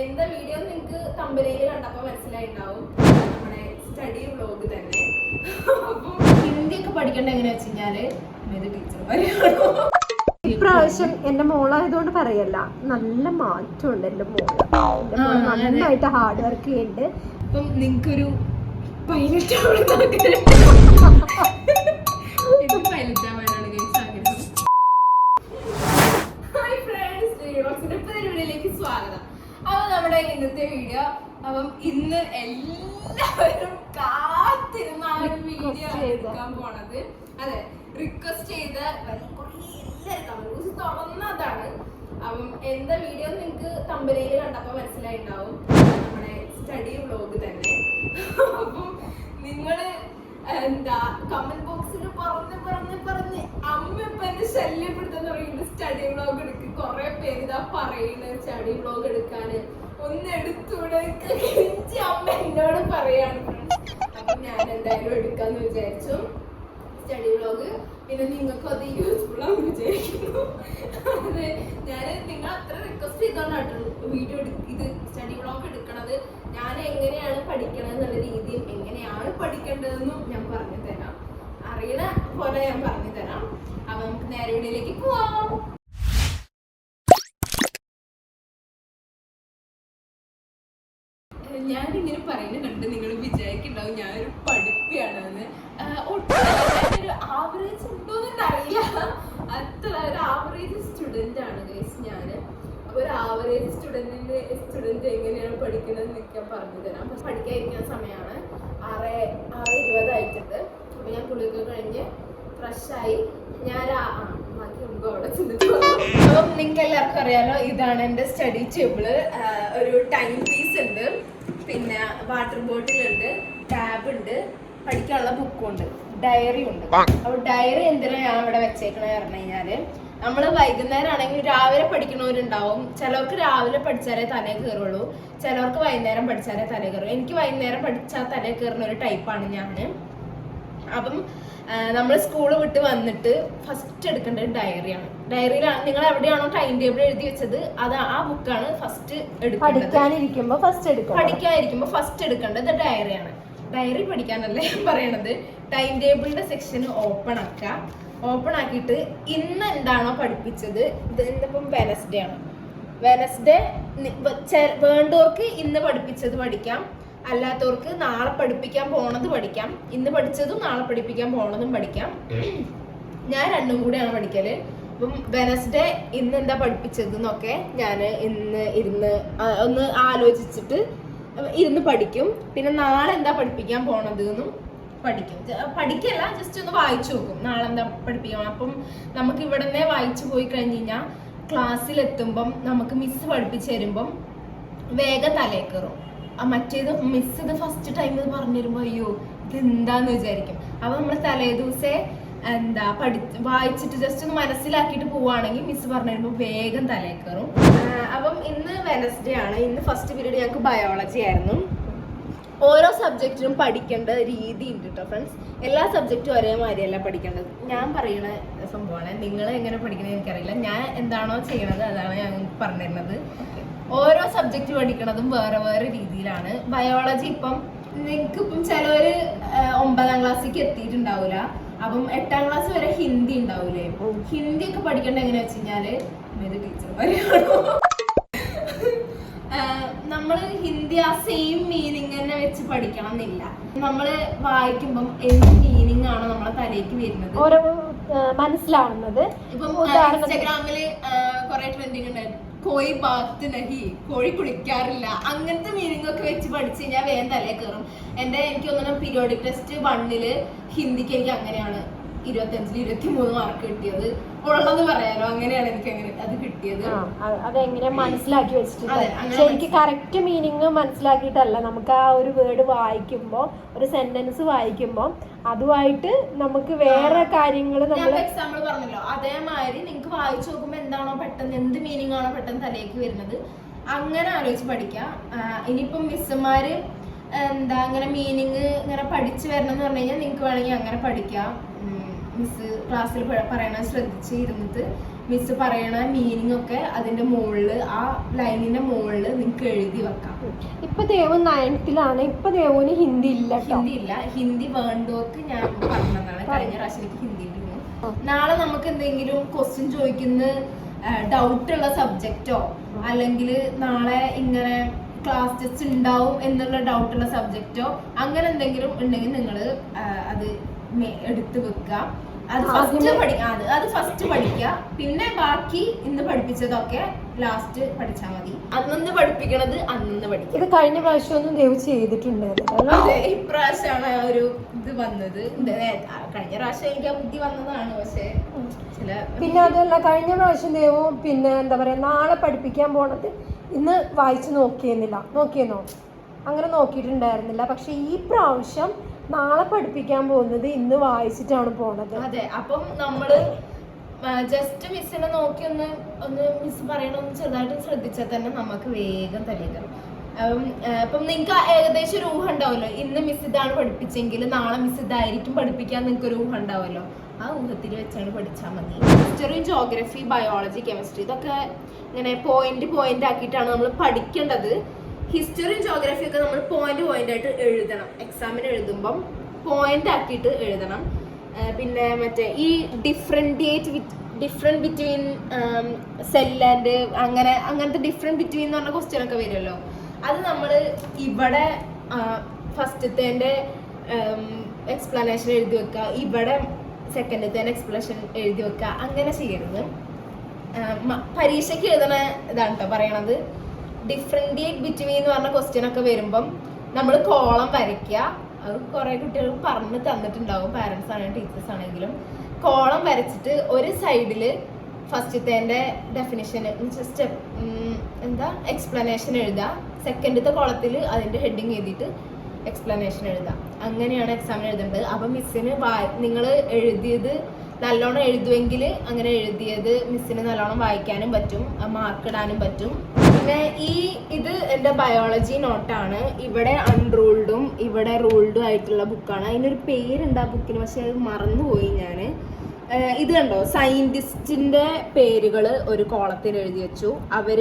എന്താ വീഡിയോ നിങ്ങൾക്ക് തമ്പലയിൽ കണ്ടപ്പോൾ മനസ്സിലായിട്ടുണ്ടാവും. നമ്മുടെ സ്റ്റഡി വ്ലോഗ് തന്നെ. അപ്പം ഹിന്ദിയൊക്കെ പഠിക്കേണ്ട എങ്ങനെയാ വെച്ച് കഴിഞ്ഞാൽ ഇത് ടീച്ചർമാരെയാണോ ഇപ്രാവശ്യം എന്റെ മോളായതുകൊണ്ട് പറയല്ല. നല്ല മാറ്റം ഉണ്ട് മോൾ എന്റെ മോൾ നന്നായിട്ട് ഹാർഡ് വർക്ക് ചെയ്യുന്നുണ്ട്. അപ്പം നിങ്ങൾക്കൊരു പൈലറ്റ് പൈലറ്റ് അപ്പോൾ ഇന്നത്തെ വീഡിയോ അപ്പം ഇന്ന് എല്ലാവരും കാത്തിരുന്ന ആ ഒരു വീഡിയോ എടുക്കാൻ പോണത്. അതെ റിക്വസ്റ്റ് ചെയ്ത എല്ലാവരും തുറന്നതാണ്. അപ്പം എന്താ വീഡിയോ നിങ്ങൾക്ക് കമ്പനിയിൽ കണ്ടപ്പോൾ മനസ്സിലായിട്ടുണ്ടാവും. നമ്മുടെ സ്റ്റഡി വ്ലോഗ് തന്നെ. അപ്പം നിങ്ങൾ എന്താ കമന്റ് ബോക്സിൽ പറഞ്ഞ് പറഞ്ഞ് പറഞ്ഞ് അമ്മ ഇപ്പൊ എന്റെ ശല്യപ്പെടുത്തുന്ന സ്റ്റഡി വ്ലോഗ് എടുക്ക്. കുറെ പേര് ഇതാ പറയുന്നത് സ്റ്റഡി വ്ലോഗ് എടുക്കാന്. ഒന്ന് എടുത്തൂടെ കിഞ്ചി അമ്മ എന്നോട് പറയാണ്. അപ്പൊ ഞാൻ എന്തായാലും എടുക്കാന്ന് വിചാരിച്ചു. സ്റ്റഡി വ്ലോഗ് പിന്നെ നിങ്ങൾക്കും അത് യൂസ്ഫുൾ ആണെന്ന് വിചാരിക്കുന്നു. അതെ ഞാൻ നിങ്ങൾ അത്ര റിക്വസ്റ്റ് ചെയ്തോണ്ടാണ് വീഡിയോ ഇത് സ്റ്റഡി വ്ലോഗ് എടുക്കണത്. ഞാൻ എങ്ങനെയാണ് പഠിക്കണത് എന്നുള്ള രീതിയും എങ്ങനെയാണ് പഠിക്കേണ്ടതെന്നും ഞാൻ പറഞ്ഞു തരാം അറിയണ പോലെ ഞാൻ പറഞ്ഞു തരാം അപ്പൊ നമുക്ക് നേരെ വീഡിയോയിലേക്ക് പോവാം. ഞാനിങ്ങനെ പറയുന്നത് കണ്ട് നിങ്ങൾ വിചാരിക്കുന്നുണ്ടാവും ഞാനൊരു പഠിപ്പിയാണെന്ന്. ഒരു ആവറേജ് ഉണ്ടോന്ന് അറിയില്ല. അത്ര ഒരു ആവറേജ് സ്റ്റുഡന്റ് ആണ് ഗൈസ് ഞാൻ ഒരു ആവറേജ് സ്റ്റുഡന്റിന്റെ സ്റ്റുഡന്റ് എങ്ങനെയാണ് പഠിക്കുന്നത് എന്നൊക്കെ ഞാൻ പറഞ്ഞു തരാം. പഠിക്കാതിരിക്കുന്ന സമയമാണ്. ആറ് ആറ് ഇരുപതായിട്ടുണ്ട് അപ്പോൾ ഞാൻ കുളിയൊക്കെ കഴിഞ്ഞ് ഫ്രഷായി ഞാൻ അപ്പം നിങ്ങൾക്ക് എല്ലാവർക്കും അറിയാലോ ഇതാണ് എന്റെ സ്റ്റഡി ടേബിൾ ഒരു ടൈം പീസ് ഉണ്ട്. പിന്നെ വാട്ടർ ബോട്ടിൽ ഉണ്ട് ടാബ് ഉണ്ട് പഠിക്കാനുള്ള ബുക്കും ഉണ്ട് ഡയറി ഉണ്ട്. അപ്പൊ ഡയറി എന്തിനാ ഞാൻ ഇവിടെ വെച്ചേക്കണെന്ന് പറഞ്ഞു കഴിഞ്ഞാൽ നമ്മൾ വൈകുന്നേരം ആണെങ്കിൽ രാവിലെ പഠിക്കണവരുണ്ടാവും ചിലർക്ക് രാവിലെ പഠിച്ചാലേ തലേ കയറുള്ളൂ. ചിലർക്ക് വൈകുന്നേരം പഠിച്ചാലേ തലേ കയറുള്ളൂ. എനിക്ക് വൈകുന്നേരം പഠിച്ചാൽ തലേ കയറുന്ന ഒരു ടൈപ്പാണ് ഞാൻ അപ്പം നമ്മൾ സ്കൂൾ വിട്ട് വന്നിട്ട് ഫസ്റ്റ് എടുക്കേണ്ടത് ഡയറിയാണ് ഡയറിയിലാണ് നിങ്ങൾ എവിടെയാണോ ടൈം ടേബിൾ എഴുതി വെച്ചത് അത് ആ ബുക്കാണ് ഫസ്റ്റ് എടുക്കേണ്ടത്. പഠിക്കാനിരിക്കുമ്പോ ഫസ്റ്റ് എടുക്കണം പഠിക്കാതിരിക്കുമ്പോൾ ഫസ്റ്റ് എടുക്കേണ്ടത് ഡയറിയാണ് ഡയറി പഠിക്കാനല്ലേ പറയണത്? ടൈം ടേബിളിന്റെ സെക്ഷൻ ഓപ്പൺ ആക്കുക ഓപ്പൺ ആക്കിയിട്ട് ഇന്ന് എന്താണോ പഠിപ്പിച്ചത് ഇത് ഇന്നിപ്പം വെനസ്ഡേ ആണ്. വെനസ്ഡേ വേണ്ടവർക്ക് ഇന്ന് പഠിപ്പിച്ചത് പഠിക്കാം. അല്ലാത്തവർക്ക് നാളെ പഠിപ്പിക്കാൻ പോണത് പഠിക്കാം. ഇന്ന് പഠിച്ചതും നാളെ പഠിപ്പിക്കാൻ പോണതും പഠിക്കാം. ഞാൻ രണ്ടും കൂടെയാണ് പഠിക്കൽ. അപ്പം വെനസ്ഡേ ഇന്ന് എന്താ പഠിപ്പിച്ചത് എന്നൊക്കെ ഞാൻ ഇന്ന് ഇരുന്ന് ഒന്ന് ആലോചിച്ചിട്ട് ഇരുന്ന് പഠിക്കും. പിന്നെ നാളെ എന്താ പഠിപ്പിക്കാൻ പോണത് എന്നും പഠിക്കും പഠിക്കല്ല ജസ്റ്റ് ഒന്ന് വായിച്ചു നോക്കും. നാളെ എന്താ പഠിപ്പിക്കണം അപ്പം നമുക്ക് ഇവിടെ നിന്നേ വായിച്ചു പോയി കഴിഞ്ഞ് കഴിഞ്ഞാൽ ക്ലാസ്സിൽ എത്തുമ്പം നമുക്ക് മിസ് പഠിപ്പിച്ചു തരുമ്പം വേഗം തലേ കയറും. ആ മറ്റേത് മിസ് ഇത് ഫസ്റ്റ് ടൈം ഇത് പറഞ്ഞു തരുമ്പോ അയ്യോ ഇത് എന്താന്ന് വിചാരിക്കും. അപ്പൊ നമ്മൾ തലേ ദിവസേ എന്താ പഠി വായിച്ചിട്ട് ജസ്റ്റ് ഒന്ന് മനസ്സിലാക്കിയിട്ട് പോവാണെങ്കിൽ മിസ് പറഞ്ഞു തരുമ്പോൾ വേഗം തലേ കയറും അപ്പം ഇന്ന് വെനസ്ഡേ ആണ്. ഇന്ന് ഫസ്റ്റ് പീരീഡ് ഞങ്ങൾക്ക് ബയോളജി ആയിരുന്നു. ഓരോ സബ്ജക്റ്റിനും പഠിക്കേണ്ട രീതി ഉണ്ട് കേട്ടോ ഫ്രണ്ട്സ് എല്ലാ സബ്ജക്റ്റും ഒരേമാതിരിയല്ല പഠിക്കേണ്ടത്. ഞാൻ പറയുന്ന സംഭവമാണ് നിങ്ങൾ എങ്ങനെ പഠിക്കണമെന്ന് എനിക്കറിയില്ല. ഞാൻ എന്താണോ ചെയ്യണത് അതാണ് ഞാൻ പറഞ്ഞു തരുന്നത് ഓരോ സബ്ജക്റ്റ് പഠിക്കണതും വേറെ വേറെ രീതിയിലാണ്. ബയോളജി ഇപ്പം നിങ്ങൾക്ക് ഇപ്പം ചിലവര് ഒമ്പതാം ക്ലാസ്സിലേക്ക് എത്തിയിട്ടുണ്ടാവില്ല അപ്പം എട്ടാം ക്ലാസ് വരെ ഹിന്ദി ഉണ്ടാവില്ലേ ഹിന്ദി ഒക്കെ പഠിക്കേണ്ട എങ്ങനെയാ വെച്ച് കഴിഞ്ഞാൽ ടീച്ചർമാരെയാണോ നമ്മൾ ഹിന്ദി ആ സെയിം മീനിങ് തന്നെ വെച്ച് പഠിക്കണം എന്നില്ല നമ്മൾ വായിക്കുമ്പം എന്ത് മീനിങ് ആണ് നമ്മളെ തലേക്ക് വരുന്നത്? ഓരോ മനസ്സിലാവുന്നത്. ഇപ്പം ഇൻസ്റ്റാഗ്രാമിൽ കുറെ ട്രെൻഡിങ് ഉണ്ടായിരുന്നു കോഴി ബാത്ത് നഹി കോഴി കുളിക്കാറില്ല. അങ്ങനത്തെ മീനിങ് ഒക്കെ വെച്ച് പഠിച്ചു കഴിഞ്ഞാൽ വേഗം തലേ കയറും എന്റെ എനിക്ക് തോന്നുന്നു പീരിയോഡിക് ടെസ്റ്റ് വണ്ണിൽ ഹിന്ദിക്ക് എനിക്ക് അങ്ങനെയാണ്. ഇരുപത്തഞ്ചിൽ ഇരുപത്തി മൂന്ന് മാർക്ക് കിട്ടിയത്. ഉള്ളത് പറയാനോ അങ്ങനെയാണ് എനിക്ക് അങ്ങനെ അത് കിട്ടിയത്. അതെങ്ങനെ മനസ്സിലാക്കി വെച്ചിട്ടുണ്ട് ശരിക്കും കറക്റ്റ് മീനിങ് മനസ്സിലാക്കിയിട്ടല്ല. നമുക്ക് ആ ഒരു വേർഡ് വായിക്കുമ്പോൾ ഒരു സെന്റൻസ് വായിക്കുമ്പോൾ അതുമായിട്ട് നമുക്ക് വേറെ കാര്യങ്ങൾ നമ്മൾ നമ്മൾ എക്സാമ്പിൾ പറഞ്ഞല്ലോ. അതേമാതിരി നിങ്ങൾക്ക് വായിച്ചു നോക്കുമ്പോൾ എന്താണോ പെട്ടെന്ന് എന്ത് മീനിങ് ആണോ പെട്ടെന്ന് തലേക്ക് വരുന്നത്. അങ്ങനെ ആലോചിച്ച് പഠിക്കുക ഇനിയിപ്പം മിസ്സുമാര് എന്താ അങ്ങനെ മീനിങ് ഇങ്ങനെ പഠിച്ചു വരണം എന്ന് പറഞ്ഞു കഴിഞ്ഞാൽ നിങ്ങൾക്ക് വേണമെങ്കിൽ അങ്ങനെ പഠിക്കാം. മിസ് ക്ലാസ്സിൽ പറയണത് ശ്രദ്ധിച്ച് ഇരുന്നിട്ട് മിസ് പറയണ മീനിങ് ഒക്കെ അതിന്റെ മുകളിൽ ആ ലൈനിന്റെ മുകളിൽ നിങ്ങൾക്ക് എഴുതി വെക്കാം. ഇപ്പൊ ദേവൻ നയനത്തിലാണ് ഇപ്പൊ ദേവന് ഹിന്ദി ഇല്ല ഹിന്ദി ഇല്ല. ഹിന്ദി വേണ്ടവർക്ക് ഞാൻ പറഞ്ഞതാണ്. കഴിഞ്ഞ പ്രാവശ്യം എനിക്ക് ഹിന്ദി ഉണ്ടായിരുന്നു നാളെ നമുക്ക് എന്തെങ്കിലും ക്വസ്റ്റ്യൻ ചോദിക്കുന്ന ഡൗട്ട് ഉള്ള സബ്ജക്റ്റോ അല്ലെങ്കിൽ നാളെ ഇങ്ങനെ ക്ലാസ് ടെസ്റ്റ് ഉണ്ടാവും എന്നുള്ള ഡൗട്ടുള്ള സബ്ജക്റ്റോ അങ്ങനെ എന്തെങ്കിലും ഉണ്ടെങ്കിൽ നിങ്ങൾ അത് എടുത്ത് വെക്കുക. അത് ഫസ്റ്റ് പഠിക്കുക അത് അത് ഫസ്റ്റ് പഠിക്കുക. പിന്നെ ബാക്കി ഇന്ന് പഠിപ്പിച്ചതൊക്കെ ലാസ്റ്റ് പഠിച്ചാൽ മതി. അന്നന്ന് പഠിപ്പിക്കണത് അന്നന്ന് പഠിക്കുക. ഇത് കഴിഞ്ഞ പ്രാവശ്യം ഒന്നും ദൈവം ചെയ്തിട്ടുണ്ടായിരുന്നു അതെ ഇപ്രാവശ്യമാണ് ആ ഒരു ഇത് വന്നത്. കഴിഞ്ഞ പ്രാവശ്യം എനിക്ക് ആ ബുദ്ധി വന്നതാണ് പക്ഷേ ചില പിന്നെ അതല്ല കഴിഞ്ഞ പ്രാവശ്യം ദൈവം പിന്നെ എന്താ പറയാ നാളെ പഠിപ്പിക്കാൻ പോണത് ഇന്ന് വായിച്ചു നോക്കിയിരുന്നില്ല. നോക്കിയെന്നോ അങ്ങനെ നോക്കിയിട്ടുണ്ടായിരുന്നില്ല. പക്ഷെ ഈ പ്രാവശ്യം നാളെ പഠിപ്പിക്കാൻ പോകുന്നത് ഇന്ന് വായിച്ചിട്ടാണ് പോണത്. അതെ അപ്പം നമ്മൾ ജസ്റ്റ് മിസ്സിനെ നോക്കി ഒന്ന് ഒന്ന് മിസ് പറയണമെന്ന് ചെറുതായിട്ട് ശ്രദ്ധിച്ചാൽ തന്നെ നമുക്ക് വേഗം തലയിലും അപ്പം നിങ്ങൾക്ക് ഏകദേശം ഒരു ഊഹം ഉണ്ടാവുമല്ലോ? ഇന്ന് മിസ് ഇതാണ് പഠിപ്പിച്ചെങ്കിൽ നാളെ മിസ് ഇതായിരിക്കും പഠിപ്പിക്കാൻ നിങ്ങൾക്ക് ഒരു ഊഹം ഉണ്ടാവുമല്ലോ? ആ ഊഹത്തിൽ വെച്ചാണ് പഠിച്ചാൽ മതി. ഹിസ്റ്ററി ജോഗ്രഫി ബയോളജി കെമിസ്ട്രി ഇതൊക്കെ ഇങ്ങനെ പോയിന്റ് പോയിന്റ് ആക്കിയിട്ടാണ് നമ്മൾ പഠിക്കേണ്ടത്. ഹിസ്റ്ററിയും ജോഗ്രഫി ഒക്കെ നമ്മൾ പോയിന്റ് പോയിന്റ് ആയിട്ട് എഴുതണം. എക്സാമിന് എഴുതുമ്പം പോയിന്റ് ആക്കിയിട്ട് എഴുതണം. പിന്നെ മറ്റേ ഈ differentiate with different between cell and അങ്ങനെ അങ്ങനത്തെ ഡിഫറെന്റ് ബിറ്റ്വീൻ എന്ന് പറഞ്ഞ ക്വസ്റ്റ്യൻ ഒക്കെ വരുമല്ലോ. അത് നമ്മൾ ഇവിടെ ഫസ്റ്റത്തേന്റെ എക്സ്പ്ലനേഷൻ എഴുതി വെക്കുക. ഇവിടെ സെക്കൻഡത്തേന്റെ എക്സ്പ്ലനേഷൻ എഴുതി വെക്കുക. അങ്ങനെ ചെയ്യരുത്. പരീക്ഷയ്ക്ക് എഴുതണ ഇതാണ് കേട്ടോ പറയണത്. ഡിഫറെന്റിയേറ്റ് ബിറ്റ്വീൻ എന്ന് പറഞ്ഞ ക്വസ്റ്റ്യൻ ഒക്കെ വരുമ്പം നമ്മൾ കോളം വരയ്ക്കുക. അത് കുറേ കുട്ടികൾ പറഞ്ഞ് തന്നിട്ടുണ്ടാവും. പാരൻസ് ആണെങ്കിലും ടീച്ചേഴ്സ് ആണെങ്കിലും. കോളം വരച്ചിട്ട് ഒരു സൈഡിൽ ഫസ്റ്റത്തേന്റെ ഡെഫിനിഷൻ സ്റ്റെപ്പ് എന്താ? എക്സ്പ്ലനേഷൻ എഴുതുക. സെക്കൻഡത്തെ കോളത്തിൽ അതിന്റെ ഹെഡിങ് എഴുതിയിട്ട് എക്സ്പ്ലനേഷൻ എഴുതാം അങ്ങനെയാണ് എക്സാമിന് എഴുതേണ്ടത്. അപ്പം മിസ്സിന് നിങ്ങൾ എഴുതിയത് നല്ലോണം എഴുതുമെങ്കിൽ അങ്ങനെ എഴുതിയത് മിസ്സിന് നല്ലോണം വായിക്കാനും പറ്റും. മാർക്ക് ഇടാനും പറ്റും. പിന്നെ ഈ ഇത് എന്റെ ബയോളജി നോട്ടാണ് ഇവിടെ അൺറൂൾഡും ഇവിടെ റൂൾഡും ആയിട്ടുള്ള ബുക്കാണ് അതിനൊരു പേരുണ്ട് ആ ബുക്കിന് പക്ഷെ അത് മറന്നുപോയി ഞാൻ ഇത് കണ്ടോ? സയന്റിസ്റ്റിന്റെ പേരുകൾ ഒരു കോളത്തിൽ എഴുതി വെച്ചു. അവർ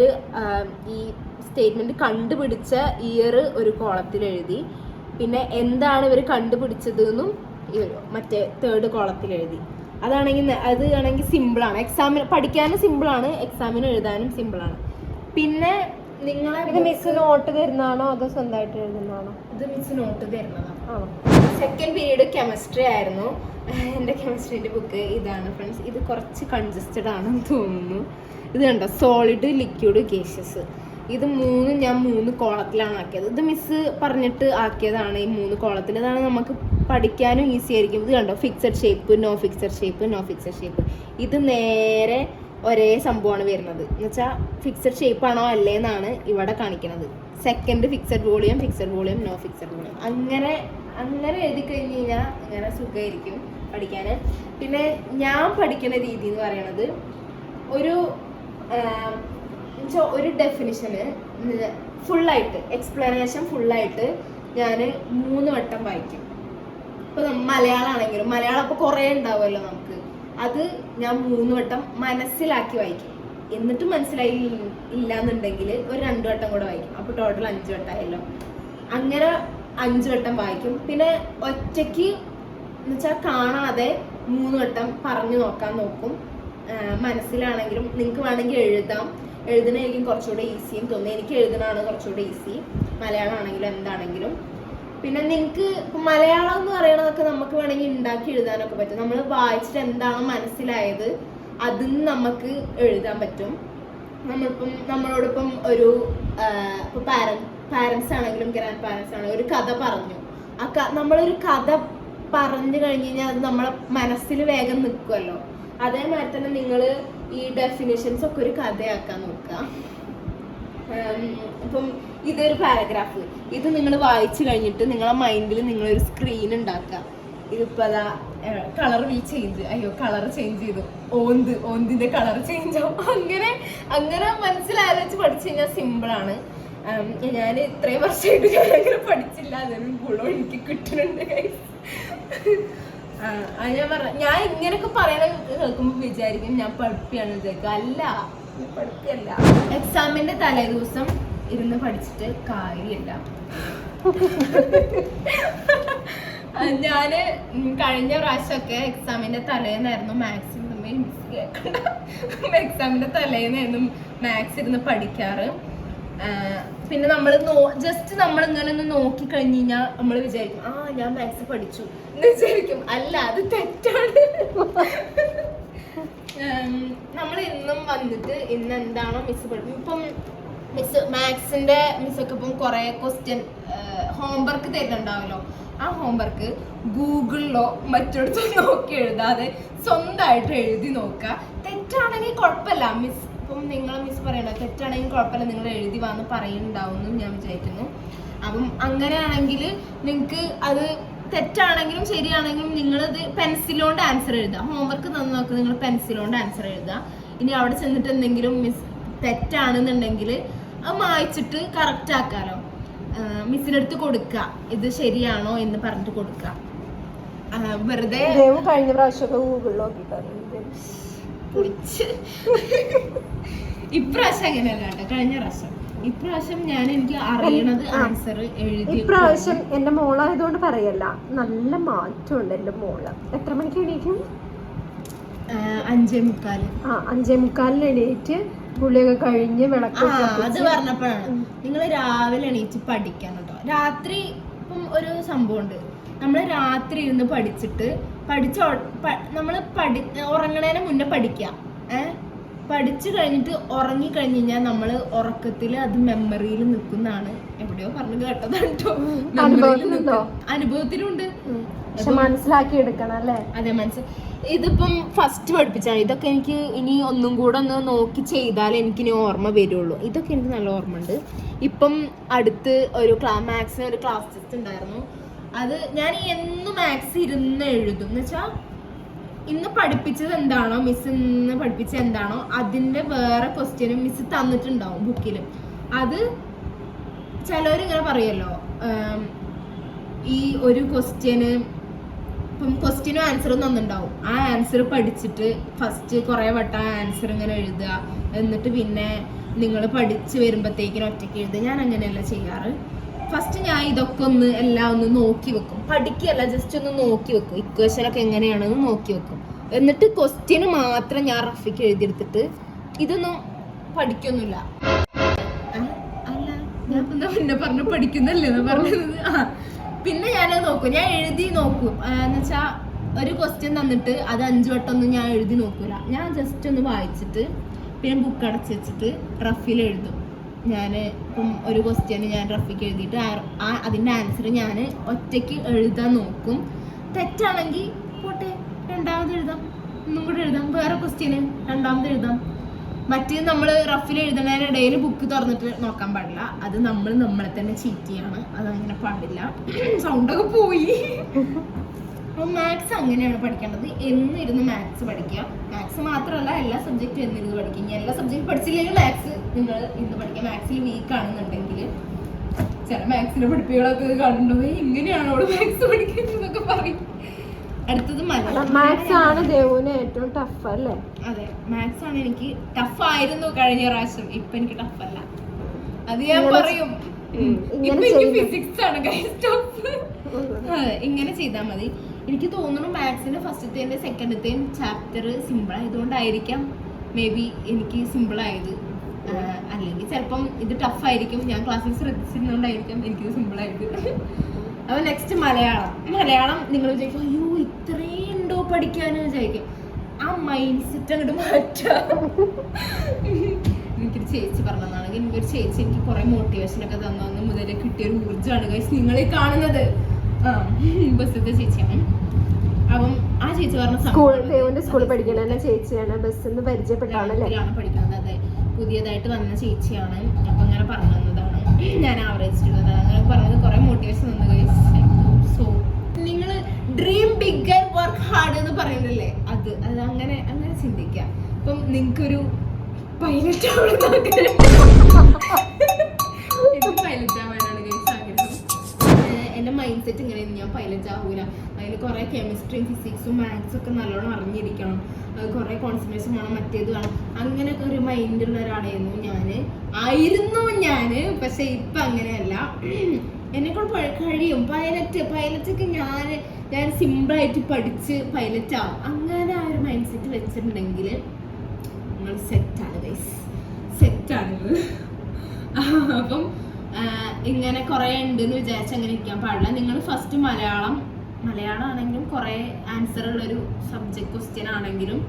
ഈ സ്റ്റേറ്റ്മെന്റ് കണ്ടുപിടിച്ച ഇയർ ഒരു കോളത്തിൽ എഴുതി. പിന്നെ എന്താണ് ഇവർ കണ്ടുപിടിച്ചത് എന്നും ഈ മറ്റേ തേർഡ് കോളത്തിൽ എഴുതി. അതാണെങ്കിൽ അത് ആണെങ്കിൽ സിമ്പിളാണ് എക്സാമിന് പഠിക്കാനും സിമ്പിളാണ് എക്സാമിന് എഴുതാനും സിമ്പിളാണ് പിന്നെ നിങ്ങളെ ഇത് മിസ് നോട്ട് തരുന്നതാണോ അതോ സ്വന്തമായിട്ട് എഴുതുന്നതാണോ? ഇത് മിസ് നോട്ട് തരുന്നതാണ് ആണോ? സെക്കൻഡ് പീരീഡ് കെമിസ്ട്രി ആയിരുന്നു. എന്റെ കെമിസ്ട്രീന്റെ ബുക്ക് ഇതാണ് ഫ്രണ്ട്സ് ഇത് കുറച്ച് കൺജസ്റ്റഡ് ആണെന്ന് തോന്നുന്നു. ഇത് കണ്ടോ? സോളിഡ് ലിക്വിഡ് കേസസ് ഇത് മൂന്ന് ഞാൻ മൂന്ന് കോളത്തിലാണ് ആക്കിയത്. ഇത് മിസ് പറഞ്ഞിട്ട് ആക്കിയതാണ് ഈ മൂന്ന് കോളത്തിൽ. ഇതാണ് നമുക്ക് പഠിക്കാനും ഈസി ആയിരിക്കും. ഇത് കണ്ടോ? Fixed shape no fixed shape no fixed shape ഇത് നേരെ ഒരേ സംഭവമാണ് വരുന്നത്. എന്ന് വെച്ചാൽ ഫിക്സഡ് ഷേപ്പ് ആണോ അല്ലേ എന്നാണ് ഇവിടെ കാണിക്കുന്നത് second fixed volume fixed volume no fixed volume അങ്ങനെ അങ്ങനെ എഴുതി കഴിഞ്ഞ് കഴിഞ്ഞാൽ അങ്ങനെ സുഖമായിരിക്കും പഠിക്കാൻ പിന്നെ ഞാൻ പഠിക്കുന്ന രീതി എന്ന് പറയുന്നത് ഒരു ഒരു ഡെഫിനിഷന് ഫുള്ളായിട്ട് എക്സ്പ്ലനേഷൻ ഫുള്ളായിട്ട് ഞാൻ മൂന്ന് വട്ടം വായിക്കും. ഇപ്പം നമ്മ മലയാളമാണെങ്കിലും മലയാളം അപ്പോൾ കുറേ ഉണ്ടാവുമല്ലോ നമുക്ക്. അത് ഞാൻ മൂന്ന് വട്ടം മനസ്സിലാക്കി വായിക്കും. എന്നിട്ട് മനസ്സിലായി ഇല്ല എന്നുണ്ടെങ്കിൽ ഒരു രണ്ടു വട്ടം കൂടെ വായിക്കും. അപ്പൊ ടോട്ടൽ അഞ്ച് വട്ടമായല്ലോ അങ്ങനെ അഞ്ച് വട്ടം വായിക്കും. പിന്നെ ഒറ്റയ്ക്ക് എന്നുവെച്ചാൽ കാണാതെ മൂന്ന് വട്ടം പറഞ്ഞു നോക്കാൻ നോക്കും. മനസ്സിലാണെങ്കിലും നിങ്ങൾക്ക് വേണമെങ്കിൽ എഴുതാം. എഴുതണായിരിക്കും കുറച്ചുകൂടെ ഈസിയും തോന്നും എനിക്ക് എഴുതണാണ് കുറച്ചുകൂടെ ഈസി മലയാളം ആണെങ്കിലും എന്താണെങ്കിലും. പിന്നെ നിങ്ങൾക്ക് മലയാളം എന്ന് പറയണതൊക്കെ നമുക്ക് വേണമെങ്കിൽ ഉണ്ടാക്കി എഴുതാനൊക്കെ പറ്റും. നമ്മൾ വായിച്ചിട്ട് എന്താണോ മനസ്സിലായത് അതിൽ നമുക്ക് എഴുതാൻ പറ്റും. നമ്മളിപ്പം നമ്മളോടൊപ്പം ഒരു പാരൻസ് ആണെങ്കിലും ഗ്രാൻഡ് പാരൻസ് ആണെങ്കിലും ഒരു കഥ പറഞ്ഞു. ആ ക നമ്മളൊരു കഥ പറഞ്ഞു കഴിഞ്ഞ് കഴിഞ്ഞാൽ അത് നമ്മളെ മനസ്സിൽ വേഗം നിൽക്കുമല്ലോ അതേമാതിരി തന്നെ നിങ്ങൾ ഈ ഡെഫിനേഷൻസ് ഒക്കെ ഒരു കഥയാക്കാൻ നോക്കുക. ഇപ്പം ഇതൊരു പാരഗ്രാഫ് ഇത് നിങ്ങൾ വായിച്ചു കഴിഞ്ഞിട്ട് നിങ്ങളെ മൈൻഡിൽ നിങ്ങളൊരു സ്ക്രീൻ ഉണ്ടാക്കുക. ഇതിപ്പോ അതാ കളർ വീ ചേഞ്ച് അയ്യോ കളർ ചേഞ്ച് ചെയ്തു. ഓന്ത് ഓന്തിന്റെ കളർ ചേഞ്ച് ആവും. അങ്ങനെ അങ്ങനെ മനസ്സിലാലോചിച്ച് പഠിച്ചു കഴിഞ്ഞാൽ സിമ്പിളാണ് ഞാൻ ഇത്രയും വർഷമായിട്ട് ഞാൻ അങ്ങനെ പഠിച്ചില്ല. അതിനും ഗുണം എനിക്ക് കിട്ടുന്നുണ്ട് ഞാൻ പറ ഞാൻ ഇങ്ങനെയൊക്കെ പറയണ കേൾക്കുമ്പോൾ വിചാരിക്കും ഞാൻ പഠിപ്പിയാണ് വിചാരിക്കും. അല്ല പഠിപ്പിയല്ല. എക്സാമിന്റെ തലേ ദിവസം ഇരുന്ന് പഠിച്ചിട്ട് കാര്യമില്ല. ഞാൻ കഴിഞ്ഞ പ്രാവശ്യമൊക്കെ എക്സാമിന്റെ തലേന്നായിരുന്നു മാത്സ് എക്സാമിന്റെ തലേന്നായിരുന്നു മാത്സ് ഇരുന്ന് പഠിക്കാറ്. പിന്നെ നമ്മൾ ജസ്റ്റ് നമ്മൾ ഇങ്ങനെ ഒന്ന് നോക്കി കഴിഞ്ഞ് കഴിഞ്ഞാൽ നമ്മൾ വിചാരിക്കും ആ ഞാൻ മാത്സ് പഠിച്ചു. എന്ന് വിചാരിക്കും. അല്ല അത് തെറ്റാണ്. നമ്മൾ ഇന്നും വന്നിട്ട് ഇന്ന് എന്താണോ മിസ് പഠിക്കും ഇപ്പം മിസ് മാത്സിന്റെ മിസ്സൊക്കെ ഇപ്പം കുറെ ക്വസ്റ്റ്യൻ ഹോംവർക്ക് തരുന്നുണ്ടാവല്ലോ. ആ ഹോംവർക്ക് ഗൂഗിളിലോ മറ്റിടത്തോ നോക്കി എഴുതാതെ സ്വന്തമായിട്ട് എഴുതി നോക്കുക. തെറ്റാണെങ്കിൽ കുഴപ്പമില്ല. മിസ് ഇപ്പം നിങ്ങൾ മിസ് പറയണ തെറ്റാണെങ്കിൽ കുഴപ്പമില്ല. നിങ്ങൾ എഴുതി വന്ന് പറയുന്നുണ്ടാവും ഞാൻ വിചാരിക്കുന്നു. അപ്പം അങ്ങനെയാണെങ്കിൽ നിങ്ങൾക്ക് അത് തെറ്റാണെങ്കിലും ശരിയാണെങ്കിലും നിങ്ങളത് പെൻസിലോണ്ട് ആൻസർ എഴുതുക. ഹോംവർക്ക് തന്നു നോക്ക് നിങ്ങൾ പെൻസിലോണ്ട് ആൻസർ എഴുതുക. ഇനി അവിടെ ചെന്നിട്ട് എന്തെങ്കിലും മിസ് തെറ്റാണെന്നുണ്ടെങ്കിൽ അത് മായ്ച്ചിട്ട് കറക്റ്റ് ആക്കാലോ. മിസ്സിനടുത്ത് കൊടുക്കുക ഇത് ശരിയാണോ എന്ന് പറഞ്ഞിട്ട് കൊടുക്ക. വെറുതെ കഴിഞ്ഞ പ്രാവശ്യമൊക്കെ ഗൂഗിളിൽ ഇപ്രാവശ്യം അങ്ങനെയല്ല കേട്ടോ. കഴിഞ്ഞ പ്രാവശ്യം. ഇപ്രാവശ്യം ഞാൻ എനിക്ക് അറിയണത് ആൻസർ എഴുതി ഇപ്രാവശ്യം എന്റെ മോളായതുകൊണ്ട് പറയല്ല. നല്ല മാറ്റമുണ്ട് എന്റെ മോൾ. എത്ര മണിക്ക് എണീക്കും? അഞ്ചേ മുക്കാൽ. ആ അഞ്ചേ മുക്കാലിന് എണീറ്റ് പുള്ളിയൊക്കെ കഴിഞ്ഞ് വിളക്ക് അത് പറഞ്ഞപ്പോഴാണ്. നിങ്ങൾ രാവിലെ എണീച്ച് പഠിക്കാൻ കേട്ടോ രാത്രി ഇപ്പം ഒരു സംഭവമുണ്ട്. നമ്മൾ രാത്രി ഇരുന്ന് പഠിച്ചിട്ട് പഠിച്ച നമ്മൾ പഠി ഉറങ്ങണേന് മുന്നേ പഠിക്കാം. ഏ? പഠിച്ചു കഴിഞ്ഞിട്ട് ഉറങ്ങി കഴിഞ്ഞ് കഴിഞ്ഞാൽ നമ്മൾ ഉറക്കത്തിൽ അത് മെമ്മറിയിൽ നിൽക്കുന്നതാണ്. എവിടെയോ പറഞ്ഞു കേട്ടതാണ് കേട്ടോ. മെമ്മറിയിൽ അനുഭവത്തിലുണ്ടോ? അനുഭവത്തിലുണ്ട്. പക്ഷെ മനസ്സിലാക്കി എടുക്കണം അല്ലേ? അതെ മനസ്സിൽ ഇതിപ്പം ഫസ്റ്റ് പഠിപ്പിച്ചാണ് ഇതൊക്കെ എനിക്ക് ഇനി ഒന്നും കൂടെ ഒന്ന് നോക്കി ചെയ്താലേ എനിക്ക് ഇനി ഓർമ്മ വരുള്ളൂ. ഇതൊക്കെ എനിക്ക് നല്ല ഓർമ്മ ഉണ്ട് ഇപ്പം അടുത്ത് ഒരു ക്ലാ മാത്സിന് ഒരു ക്ലാസ് ടെസ്റ്റ് ഉണ്ടായിരുന്നു. അത് ഞാൻ എന്നും മാത്സ് ഇരുന്ന് എഴുതും. എന്ന് വെച്ചാൽ ഇന്ന് പഠിപ്പിച്ചത് എന്താണോ മിസ് ഇന്ന് പഠിപ്പിച്ചത് എന്താണോ അതിന്റെ വേറെ ക്വസ്റ്റ്യനും മിസ് തന്നിട്ടുണ്ടാവും ബുക്കിൽ അത് ചിലവരിങ്ങനെ പറയുമല്ലോ ഉം, ഈ ഒരു ക്വസ്റ്റ്യന് ഇപ്പം ക്വസ്റ്റ്യനും ആൻസറും തന്നിട്ടുണ്ടാവും. ആ ആൻസർ പഠിച്ചിട്ട് ഫസ്റ്റ് കുറേ വട്ടം ആൻസർ ഇങ്ങനെ എഴുതുക. എന്നിട്ട് പിന്നെ നിങ്ങൾ പഠിച്ചു വരുമ്പോഴത്തേക്കിനും ഒറ്റയ്ക്ക് എഴുതുക. ഞാൻ അങ്ങനെയല്ല ചെയ്യാറ്. ഫസ്റ്റ് ഞാൻ ഇതൊക്കെ ഒന്ന് എല്ലാം ഒന്ന് നോക്കി വെക്കും. പഠിക്കുകയല്ല ജസ്റ്റ് ഒന്ന് നോക്കി വെക്കും. ഇക്വേഷൻ ഒക്കെ എങ്ങനെയാണെന്ന് നോക്കി വെക്കും. എന്നിട്ട് ക്വസ്റ്റ്യന് മാത്രം ഞാൻ റഫിക്ക് എഴുതിയെടുത്തിട്ട് ഇതൊന്നും പഠിക്കൊന്നുമില്ല. അല്ല ഞാൻ പിന്നെ പറഞ്ഞു പഠിക്കുന്നല്ലേ എന്ന് പറഞ്ഞത്. പിന്നെ ഞാനത് നോക്കും. ഞാൻ എഴുതി നോക്കും. എന്ന് വെച്ചാ ഒരു ക്വസ്റ്റ്യൻ തന്നിട്ട് അത് അഞ്ചു വട്ടം ഒന്നും ഞാൻ എഴുതി നോക്കൂല. ഞാൻ ജസ്റ്റ് ഒന്ന് വായിച്ചിട്ട് പിന്നെ ബുക്ക് അടച്ചു വെച്ചിട്ട് റഫിൽ എഴുതും. ഞാൻ ഇപ്പം ഒരു ക്വസ്റ്റ്യൻ ഞാൻ റഫിക്ക് എഴുതിയിട്ട് ആ- അതിന്റെ ആൻസർ ഞാൻ ഒറ്റയ്ക്ക് എഴുതാൻ നോക്കും. തെറ്റാണെങ്കിൽ പോട്ടെ രണ്ടാമത് എഴുതാം. ഒന്നും കൂടെ എഴുതാം. വേറെ ക്വസ്റ്റ്യന് രണ്ടാമത് എഴുതാം. മറ്റേ നമ്മൾ റഫിൽ എഴുതുന്നതിനിടയിൽ ബുക്ക് തുറന്നിട്ട് നോക്കാൻ പാടില്ല. അത് നമ്മൾ നമ്മളെ തന്നെ ചീറ്റ് ചെയ്യണം. അത് അങ്ങനെ പാടില്ല സൗണ്ടൊക്കെ പോയി. അപ്പം മാത്സ് അങ്ങനെയാണ് പഠിക്കേണ്ടത്. എന്നിരുന്ന് മാത്സ് പഠിക്കുക. മാത്സ് മാത്രമല്ല എല്ലാ സബ്ജക്റ്റും എന്നിരുന്ന് പഠിക്കുക. ഇനി എല്ലാ സബ്ജക്റ്റ് പഠിച്ചില്ലെങ്കിൽ മാത്സ് നിങ്ങൾ ഇന്ന് പഠിക്കുക. മാത്സിൽ വീക്ക് ആണെന്നുണ്ടെങ്കിൽ ചില മാത്സിന്റെ പഠിപ്പികളൊക്കെ കണ്ടുപോയി ഇങ്ങനെയാണ് അവൾ മാത്സ് പഠിക്കുന്നതൊക്കെ പറയും. അടുത്തത് മാത്സ് ആണ് ദേവുവിന് ഏറ്റവും ടഫ് അല്ലേ? അതെ മാത്സ് ആണ് എനിക്ക് ടഫ് ആയിരുന്നു കഴിഞ്ഞ പ്രാവശ്യം. ഇപ്പൊ എനിക്ക് ടഫ് അല്ല. അത് ഞാൻ പറയും. ഇങ്ങനെ ഫിസിക്സ് ആണ് ടഫ് ഇങ്ങനെ ചെയ്താൽ മതി. എനിക്ക് തോന്നുന്നു മാത്സിന് ഫസ്റ്റത്തെയും സെക്കൻഡത്തെയും ചാപ്റ്റർ സിമ്പിൾ ആയതുകൊണ്ടായിരിക്കാം. മേ ബി എനിക്ക് സിമ്പിൾ ആയത്. അല്ലെങ്കിൽ ചിലപ്പം ഇത് ടഫ് ആയിരിക്കും. ഞാൻ ക്ലാസ്സിൽ ശ്രദ്ധിച്ചിരുന്നോണ്ടായിരിക്കും എനിക്കിത് സിമ്പിൾ ആയത്. അപ്പൊ നെക്സ്റ്റ് മലയാളം. മലയാളം നിങ്ങൾ വിചാരിക്കും അയ്യോ ഇത്രയും ഉണ്ടോ പഠിക്കാന്ന് വിചാരിക്കും. ആ മൈൻഡ് സെറ്റ് അങ്ങോട്ട് മാറ്റാം. എനിക്കൊരു ചേച്ചി പറഞ്ഞതാണെങ്കിൽ എനിക്കൊരു ചേച്ചി എനിക്ക് കുറെ മോട്ടിവേഷൻ ഒക്കെ തന്നു. അന്ന് മുതലേ കിട്ടിയൊരു ഊർജമാണ്. കഴിച്ച് നിങ്ങളീ കാണുന്നത്. ആ ബസ്സിത്തെ ചേച്ചിയാണ്. അപ്പം ആ ചേച്ചി പറഞ്ഞ സ്കൂൾ ദേവന്റെ സ്കൂളിൽ പഠിക്കണ ചേച്ചിയാണ്. ബസ്സിൽ നിന്ന് പരിചയപ്പെട്ടാണല്ലേ പഠിക്കുന്നത്. അതെ. പുതിയതായിട്ട് വന്ന ചേച്ചിയാണ്. അപ്പൊ അങ്ങനെ പറഞ്ഞു തന്നതാണ് ഞാൻ ആവറേജിട്ടുള്ളത് അങ്ങനെ പറഞ്ഞത് കുറെ മോട്ടിവേഷൻ തന്നു സോ നിങ്ങൾ dream big and work hard എന്ന് പറയുന്നില്ലേ അത് അത് അങ്ങനെ അങ്ങനെ ചിന്തിക്കാം അപ്പം നിങ്ങൾക്കൊരു പൈലറ്റ് എനിക്ക് പൈലറ്റ് എന്റെ മൈൻഡ് സെറ്റ് ഇങ്ങനെ ഞാൻ പൈലറ്റ് ആവൂല. അതിൽ കുറേ കെമിസ്ട്രിയും ഫിസിക്സും മാത്സും ഒക്കെ നല്ലോണം അറിഞ്ഞിരിക്കണം. കുറേ കോൺസെൻട്രേഷൻ വേണം മറ്റേത് വേണം. അങ്ങനെയൊക്കെ ഒരു മൈൻഡുള്ള ഒരാളായിരുന്നു ഞാൻ ആയിരുന്നു ഞാൻ പക്ഷേ ഇപ്പം അങ്ങനെയല്ല. എന്നെക്കൊണ്ട് കഴിയും. പൈലറ്റ് പൈലറ്റൊക്കെ ഞാൻ ഞാൻ സിമ്പിളായിട്ട് പഠിച്ച് പൈലറ്റ് ആവും. അങ്ങനെ ആ ഒരു മൈൻഡ് സെറ്റ് വെച്ചിട്ടുണ്ടെങ്കിൽ നിങ്ങൾ സെറ്റാണ് ഗൈസ് സെറ്റാണ് അപ്പം ഇങ്ങനെ കുറേ ഉണ്ടെന്ന് വിചാരിച്ച് അങ്ങനെ ഇരിക്കാൻ പാടില്ല. നിങ്ങൾ ഫസ്റ്റ് മലയാളം മലയാളം ആണെങ്കിലും കുറേ ആൻസർ ഉള്ളൊരു സബ്ജക്ട് ക്വസ്റ്റ്യൻ ആണെങ്കിലും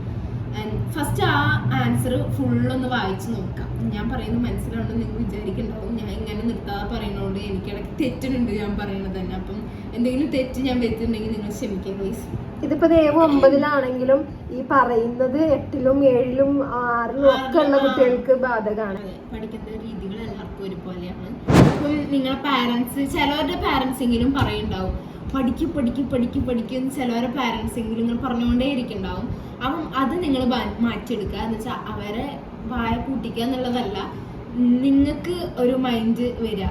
ഫസ്റ്റ് ആ ആൻസർ ഫുള്ളൊന്ന് വായിച്ചു നോക്കാം. ഞാൻ പറയുന്നത് മനസ്സിലാവുന്നത് നിങ്ങൾ വിചാരിക്കുന്നുണ്ടാവും ഞാൻ ഇങ്ങനെ നിർത്താതെ പറയുന്നതുകൊണ്ട് എനിക്കിടയ്ക്ക് തെറ്റുന്നുണ്ട് ഞാൻ പറയുന്നത് തന്നെ. അപ്പം എന്തെങ്കിലും തെറ്റ് ഞാൻ വെച്ചിട്ടുണ്ടെങ്കിൽ നിങ്ങൾ ക്ഷമിക്കുക പ്ലീസ് ഇതിപ്പോ ദേവ് ഒമ്പതിലാണെങ്കിലും ഈ പറയുന്നത് എട്ടിലും ഏഴിലും ആറിലും ഒക്കെ ഉള്ള കുട്ടികൾക്ക് ബാധകമാണ്. പഠിക്കുന്ന രീതികൾ എല്ലാവർക്കും ഒരുപോലെയാണ്. അപ്പം നിങ്ങളെ പാരൻസ് ചിലവരുടെ പാരൻസ് എങ്കിലും പറയുണ്ടാവും പഠിക്കും പഠിക്കും പഠിക്കും പഠിക്കും എന്ന് ചിലവരുടെ പാരൻസ് എങ്കിലും നിങ്ങൾ പറഞ്ഞുകൊണ്ടേ ഇരിക്കുന്നുണ്ടാവും അപ്പം അത് നിങ്ങൾ മാറ്റിയെടുക്കുക. എന്ന് വെച്ചാൽ അവരെ വായ കൂട്ടിക്കുക എന്നുള്ളതല്ല. നിങ്ങൾക്ക് ഒരു മൈൻഡ് വരിക.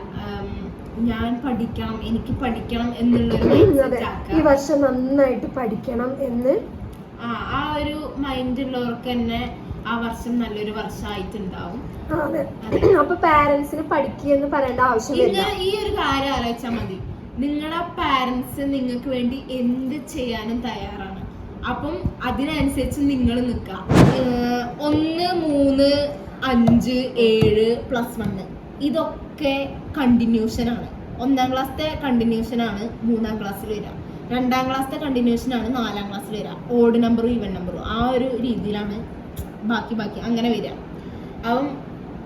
ഞാൻ പഠിക്കണം എനിക്ക് പഠിക്കണം അതെ. ഈ വർഷം നന്നായിട്ട് പഠിക്കണം എന്ന് ആ ആ ഒരു മൈൻഡ് ഉള്ളവർക്ക് തന്നെ ആ വർഷം നല്ലൊരു വർഷമായിട്ടുണ്ടാവും. അപ്പൊ പാരന്റ്സിന് പഠിക്കുക എന്ന് പറയേണ്ട ആവശ്യമില്ല ഈ ഒരു കാര്യം ആലോചിച്ചാൽ മതി. നിങ്ങളെ പാരന്റ്സ് നിങ്ങൾക്ക് വേണ്ടി എന്ത് ചെയ്യാനും തയ്യാറാണ്. അപ്പം അതിനനുസരിച്ച് നിങ്ങൾ നിൽക്കാം ഒന്ന് മൂന്ന് അഞ്ച് ഏഴ് പ്ലസ് വണ്ണ് ഇതൊക്കെ കണ്ടിന്യൂഷൻ ആണ്. ഒന്നാം ക്ലാസ്സിലെ കണ്ടിന്യൂഷൻ ആണ് മൂന്നാം ക്ലാസ്സിൽ വരിക. രണ്ടാം ക്ലാസ്സിലെ കണ്ടിന്യൂഷൻ ആണ് നാലാം ക്ലാസ്സിൽ വരിക. ഓഡ് നമ്പറും ഈവൻ നമ്പറും ആ ഒരു രീതിയിലാണ് ബാക്കി ബാക്കി. അങ്ങനെ വരിക. അപ്പം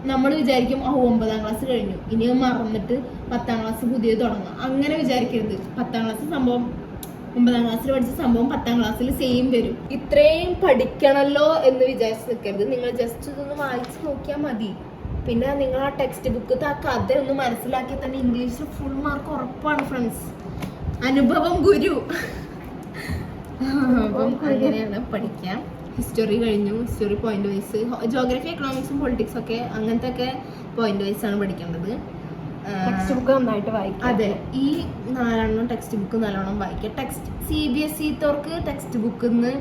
നമ്മൾ വിചാരിക്കും ഓ ഒമ്പതാം ക്ലാസ് കഴിഞ്ഞു. ഇനി മറന്നിട്ട് പത്താം ക്ലാസ് പുതിയത് തുടങ്ങും. അങ്ങനെ വിചാരിക്കരുത്. പത്താം ക്ലാസ് സംഭവം ഒമ്പതാം ക്ലാസ്സിൽ പഠിച്ച സംഭവം പത്താം ക്ലാസ്സിൽ സെയിം വരും. ഇത്രയും പഠിക്കണമല്ലോ എന്ന് വിചാരിച്ച് നിൽക്കരുത് നിങ്ങൾ ജസ്റ്റ് ഇതൊന്ന് വായിച്ച് നോക്കിയാൽ മതി. പിന്നെ നിങ്ങൾ ആ ടെക്സ്റ്റ് ബുക്ക് ആ കഥ ഒന്ന് മനസ്സിലാക്കി തന്നെ ഇംഗ്ലീഷ് ഫുൾ മാർക്ക് ഉറപ്പാണ് ഫ്രണ്ട്സ് അനുഭവം ഗുരു. അപ്പം അങ്ങനെയാണ് പഠിക്കാം. ഹിസ്റ്ററി കഴിഞ്ഞു ഹിസ്റ്ററി പോയിന്റ് വൈസ് ജോഗ്രഫി എക്കണോമിക്സും പൊളിറ്റിക്സും ഒക്കെ അങ്ങനത്തെ ഒക്കെ പോയിന്റ് വൈസ് ആണ് പഠിക്കേണ്ടത്. ടെക്സ്റ്റ് ബുക്ക് നന്നായിട്ട് വായിക്കും. അതെ ഈ നാലെണ്ണം ടെക്സ്റ്റ് ബുക്ക് നല്ലോണം വായിക്കുക ടെക്സ്റ്റ് സി ബി എസ് ഇത്തോർക്ക് ടെക്സ്റ്റ് ബുക്കിൽ നിന്ന്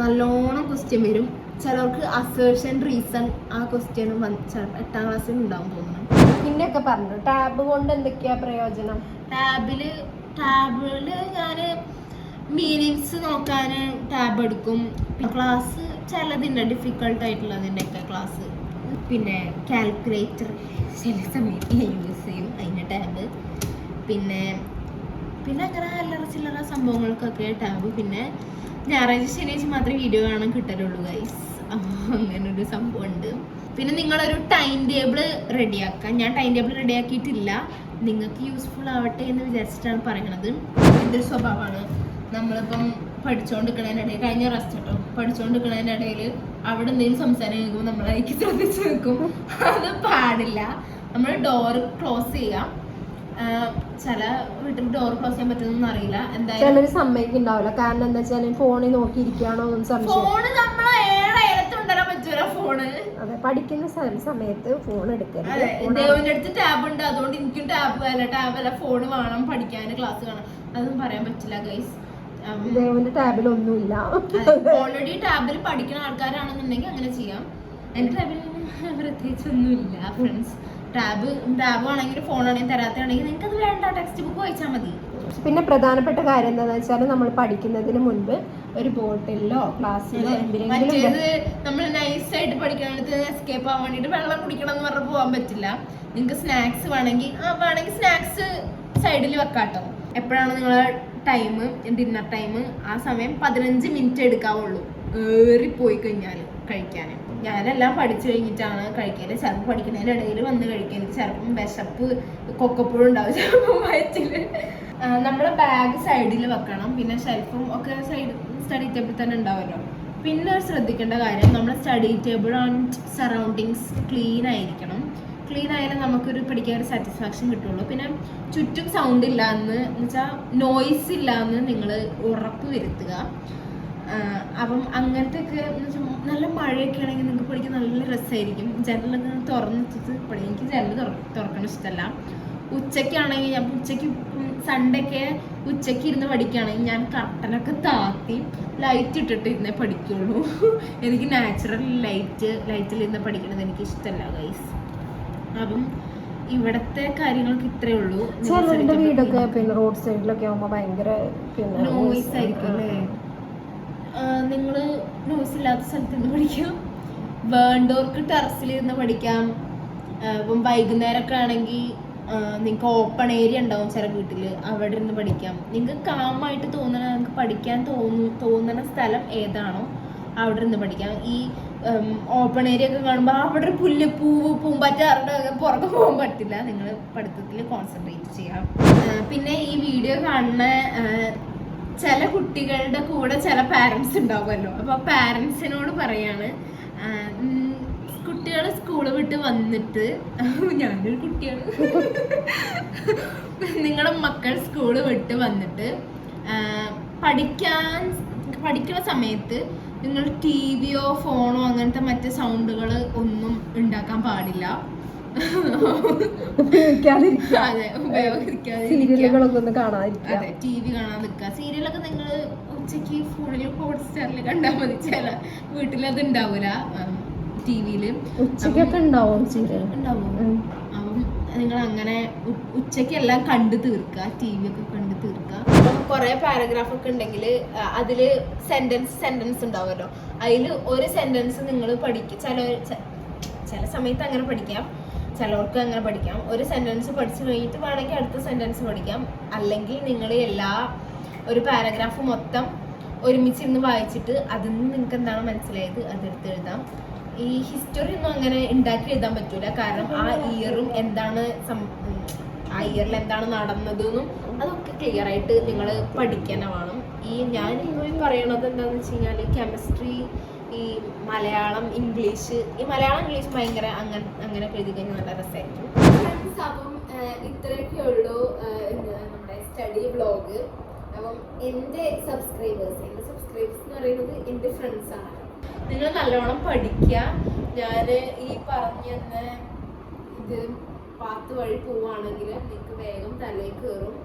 നല്ലോണം ക്വസ്റ്റ്യൻ വരും. ചിലർക്ക് അസേർഷൻ റീസൺ ആ ക്വസ്റ്റ്യൻ എട്ടാം ക്ലാസ്സിൽ ഉണ്ടാവും തോന്നുന്നു. പിന്നെയൊക്കെ പറഞ്ഞു. ടാബ് കൊണ്ട് എന്തൊക്കെയാ പ്രയോജനം? ടാബിൽ ടാബിൽ ഞാൻ മീനിങ്സ് നോക്കാൻ ടാബ് എടുക്കും. ക്ലാസ് ചിലതിന്റെ ഡിഫിക്കൾട്ട് ആയിട്ടുള്ളതിന്റെ ഒക്കെ ക്ലാസ് പിന്നെ കാൽക്കുലേറ്റർ ചില സമയത്ത് ഞാൻ യൂസ് ചെയ്യും അതിന്റെ ടാബ് പിന്നെ പിന്നെ അങ്ങനെ അല്ലറ ചില്ലറ സംഭവങ്ങൾക്കൊക്കെ ടാബ് പിന്നെ ഞായറാഴ്ച ശനിയാഴ്ച മാത്രമേ വീഡിയോ കാണാൻ കിട്ടലുള്ളൂ ഗൈസ് അങ്ങനൊരു സംഭവം ഉണ്ട് പിന്നെ നിങ്ങളൊരു ടൈം ടേബിൾ റെഡിയാക്കുക ഞാൻ ടൈം ടേബിൾ റെഡിയാക്കിയിട്ടില്ല നിങ്ങൾക്ക് യൂസ്ഫുൾ ആവട്ടെ എന്ന് വിചാരിച്ചിട്ടാണ് പറയണത്. എന്റെ ഒരു സ്വഭാവമാണ്. നമ്മളിപ്പം പഠിച്ചുകൊണ്ടിരിക്കണതിന്റെ ഇടയിൽ കഴിഞ്ഞ റെസ്റ്റ് കേട്ടോ പഠിച്ചുകൊണ്ടിരിക്കണതിന്റെ ഇടയിൽ അവിടെ എന്തെങ്കിലും സംസാരം കേൾക്കുമ്പോൾ നമ്മളതിലേക്ക് ശ്രദ്ധിച്ച് നിൽക്കും അത് പാടില്ല. നമ്മൾ ഡോർ ക്ലോസ് ചെയ്യാം. ചില വീട്ടിൽ ഡോർ ക്ലോസ് ചെയ്യാൻ പറ്റുന്ന അറിയില്ല. എന്തായാലും ചിലര് സമ്മതിക്കുണ്ടാവില്ല കാരണം എന്താ വെച്ചാൽ ഫോണിൽ നോക്കിയിരിക്കുകയാണോ ഫോണ് നമ്മൾ പറ്റൂല ഫോണ് അതെ പഠിക്കുന്ന സമയത്ത് ഫോൺ എടുക്കരുത്. ദേവന്റെ അടുത്ത് ടാബ് ഉണ്ട്. അതുകൊണ്ട് എനിക്കും ടാബ് അല്ല ടാബ് അല്ല ഫോൺ വേണം പഠിക്കാൻ ക്ലാസ് വേണം. അതൊന്നും പറയാൻ പറ്റില്ല ഗൈസ് ദേവന്റെ ടാബിൽ ഒന്നുമില്ല ഓൾറെഡി ടാബിൽ പഠിക്കുന്ന ആൾക്കാരാണെന്നുണ്ടെങ്കിൽ അങ്ങനെ ചെയ്യാം. എന്റെ ടാബിൽ പ്രത്യേകിച്ച് ഒന്നുമില്ല ഫ്രണ്ട്സ് ടാബ് ടാബ് ആണെങ്കിൽ ഫോൺ ആണെങ്കിൽ തരാത്താണെങ്കിൽ നിങ്ങൾക്ക് അത് വേണ്ട ടെക്സ്റ്റ് ബുക്ക് വായിച്ചാൽ മതി പിന്നെ പ്രധാനപ്പെട്ട കാര്യം എന്താണെന്ന് വെച്ചാൽ നമ്മൾ പഠിക്കുന്നതിന് മുൻപ് ഒരു ബോട്ടിലോ ക്ലാസ്സിലോ എന്തിനെങ്കിലും മറ്റേത് നമ്മൾ നൈസായിട്ട് പഠിക്കാനായിട്ട് എസ്കേപ്പ് ആവാൻ വേണ്ടിട്ട് വെള്ളം കുടിക്കണം എന്ന് പറഞ്ഞാൽ പോകാൻ പറ്റില്ല. നിങ്ങൾക്ക് സ്നാക്സ് വേണമെങ്കിൽ വേണമെങ്കിൽ സ്നാക്സ് സൈഡിൽ വെക്കാട്ടോ. എപ്പോഴാണ് നിങ്ങളെ ടൈം ഡിന്നർ ടൈം ആ സമയം പതിനഞ്ച് മിനിറ്റ് എടുക്കാവുള്ളൂ. പോയി കഴിഞ്ഞാൽ കഴിക്കാൻ ഞാനെല്ലാം പഠിച്ചു കഴിഞ്ഞിട്ടാണ് കഴിക്കൽ. ചിലപ്പോൾ പഠിക്കുന്നതിന്റെ ഇടയിൽ വന്ന് കഴിക്കാൻ ചിലപ്പം വിശപ്പ് കൊക്കപ്പോഴും ഉണ്ടാവും. ചിലപ്പോൾ വയറ്റിൽ നമ്മുടെ ബാഗ് സൈഡിൽ വെക്കണം. പിന്നെ ഷെൽഫും ഒക്കെ സൈഡ് സ്റ്റഡി ടേബിൾ തന്നെ ഉണ്ടാവുമല്ലോ പിന്നെ ശ്രദ്ധിക്കേണ്ട കാര്യം നമ്മുടെ study table and surroundings clean ആയിരിക്കണം. ക്ലീൻ ആയാലും നമുക്കൊരു പഠിക്കാൻ ഒരു സാറ്റിസ്ഫാക്ഷൻ കിട്ടുള്ളൂ. പിന്നെ ചുറ്റും സൗണ്ട് ഇല്ല എന്ന് വെച്ചാൽ നോയ്സ് ഇല്ല എന്ന് നിങ്ങൾ ഉറപ്പ് വരുത്തുക. അപ്പം അങ്ങനത്തെ ഒക്കെ നല്ല മഴയൊക്കെ ആണെങ്കിൽ നിങ്ങൾക്ക് പഠിക്കാൻ നല്ല രസമായിരിക്കും ജനലൊക്കെ തുറന്നിട്ട് പഠിക്കും എനിക്ക് ജനൽ തുറ തുറക്കണ ഇഷ്ടമല്ല ഉച്ചയ്ക്കാണെങ്കിൽ ഞാൻ ഉച്ചയ്ക്ക് സൺഡേ ഒക്കെ ഉച്ചയ്ക്ക് ഇരുന്ന് പഠിക്കുകയാണെങ്കിൽ ഞാൻ കർട്ടനൊക്കെ താത്തി ലൈറ്റ് ഇട്ടിട്ട് ഇരുന്നേ പഠിക്കുള്ളൂ. എനിക്ക് നാച്ചുറൽ ലൈറ്റ് ലൈറ്റിൽ ഇരുന്ന് പഠിക്കണത് എനിക്ക് ഇഷ്ടമല്ല ഗൈസ് അപ്പം ഇവിടത്തെ കാര്യങ്ങൾക്ക് ഇത്രേ ഉള്ളൂ. ചിലരുടെ വീടൊക്കെ പിന്നെ റോഡ് സൈഡിലൊക്കെ ആവുമ്പോ ഭയങ്കര പിന്നെ നോയിസ് ആയിരിക്കും അല്ലേ? നിങ്ങൾ നോയിസ് ഇല്ലാത്ത സ്ഥലത്ത് നിന്ന് പഠിക്കാം. വേണ്ടവർക്ക് ടെറസിൽ ഇരുന്ന് പഠിക്കാം. ഇപ്പം വൈകുന്നേരമൊക്കെ ആണെങ്കിൽ നിങ്ങൾക്ക് ഓപ്പൺ ഏരിയ ഉണ്ടാവും ചില വീട്ടിൽ അവിടെ ഇരുന്ന് പഠിക്കാം. നിങ്ങൾക്ക് കാമായിട്ട് തോന്നണ നിങ്ങൾക്ക് പഠിക്കാൻ തോന്നുന്ന തോന്നണ സ്ഥലം ഏതാണോ അവിടെ ഇരുന്ന് പഠിക്കാം. ഈ ഓപ്പൺ ഏരിയ ഒക്കെ കാണുമ്പോൾ അവിടെ പുല്ല് പൂവ് പൂമ്പാറ്റ അവരുടെ പുറകെ പോകാൻ പറ്റില്ല. നിങ്ങൾ പഠിത്തത്തിൽ കോൺസെൻട്രേറ്റ് ചെയ്യാം. പിന്നെ ഈ വീഡിയോ കാണുന്ന ചില കുട്ടികളുടെ കൂടെ ചില പാരൻസ് ഉണ്ടാവുമല്ലോ. അപ്പോൾ പാരൻസിനോട് പറയാണ് കുട്ടികൾ സ്കൂൾ വിട്ട് വന്നിട്ട് ഞാനൊരു കുട്ടിയാണ്. നിങ്ങളുടെ മക്കൾ സ്കൂൾ വിട്ട് വന്നിട്ട് പഠിക്കാൻ പഠിക്കുന്ന സമയത്ത് നിങ്ങൾ ടി വിയോ ഫോണോ അങ്ങനത്തെ മറ്റ് സൗണ്ടുകൾ ഒന്നും ഉണ്ടാക്കാൻ പാടില്ല. അതെ ടി വി കാണാൻ നിൽക്കുക. സീരിയലൊക്കെ നിങ്ങൾ ഉച്ചയ്ക്ക് ഫോണിൽ ഹോട്ട്സ്റ്റാറിൽ കണ്ടാൽ മതി. ചില വീട്ടിൽ അത് ഉണ്ടാവൂല ടിവിയിൽ. വിയിൽ ഉച്ചക്കൊക്കെ ഉണ്ടാവും സീരിയൽ ഉണ്ടാവും. അപ്പം നിങ്ങൾ അങ്ങനെ ഉച്ചയ്ക്ക് എല്ലാം കണ്ടു തീർക്കുക. ടി വി ഒക്കെ കണ്ടു തീർക്കുക അപ്പം കുറേ പാരഗ്രാഫ് ഒക്കെ ഉണ്ടെങ്കിൽ അതിൽ സെന്റൻസ് സെന്റൻസ് ഉണ്ടാവുമല്ലോ. അതിൽ ഒരു സെന്റൻസ് നിങ്ങൾ പഠിക്കും ചില ചില സമയത്ത് അങ്ങനെ പഠിക്കാം. ചിലവർക്ക് അങ്ങനെ പഠിക്കാം. ഒരു സെന്റൻസ് പഠിച്ചു കഴിഞ്ഞിട്ട് വേണമെങ്കിൽ അടുത്ത സെന്റൻസ് പഠിക്കാം. അല്ലെങ്കിൽ നിങ്ങൾ എല്ലാ ഒരു പാരഗ്രാഫ് മൊത്തം ഒരുമിച്ചിരുന്ന് വായിച്ചിട്ട് അതിൽ നിന്ന് നിങ്ങൾക്ക് എന്താണ് മനസ്സിലായത് അതെടുത്ത് എഴുതാം. ഈ ഹിസ്റ്ററി ഒന്നും അങ്ങനെ ഉണ്ടാക്കി എഴുതാൻ പറ്റൂല. കാരണം ആ ഇയറും എന്താണ് ആ ഇയറിൽ എന്താണ് നടന്നതെന്നും അതൊക്കെ ക്ലിയർ ആയിട്ട് നിങ്ങൾ പഠിക്കാൻ വേണം. ഈ ഞാൻ ഇന്നും പറയണത് എന്താണെന്ന് വെച്ച് കഴിഞ്ഞാൽ കെമിസ്ട്രി ഈ മലയാളം ഇംഗ്ലീഷ് ഈ മലയാളം ഇംഗ്ലീഷ് ഭയങ്കര അങ്ങനെ അങ്ങനെ എഴുതി കഴിഞ്ഞാൽ നല്ല രസമായിരിക്കും ഫ്രണ്ട്സ് അപ്പം ഇത്രയൊക്കെ ഉള്ളൂ നമ്മുടെ സ്റ്റഡി ബ്ലോഗ് അപ്പം എന്റെ സബ്സ്ക്രൈബേഴ്സ് എന്റെ സബ്സ്ക്രൈബേഴ്സ് എന്ന് പറയുന്നത് എന്റെ ഫ്രണ്ട്സാണ് നിങ്ങൾ നല്ലോണം പഠിക്കുക ഞാൻ ഈ പറഞ്ഞ ഇത് പാത്ത് വഴി പോവുകയാണെങ്കിൽ നിങ്ങൾക്ക് വേഗം തലയിൽ കയറും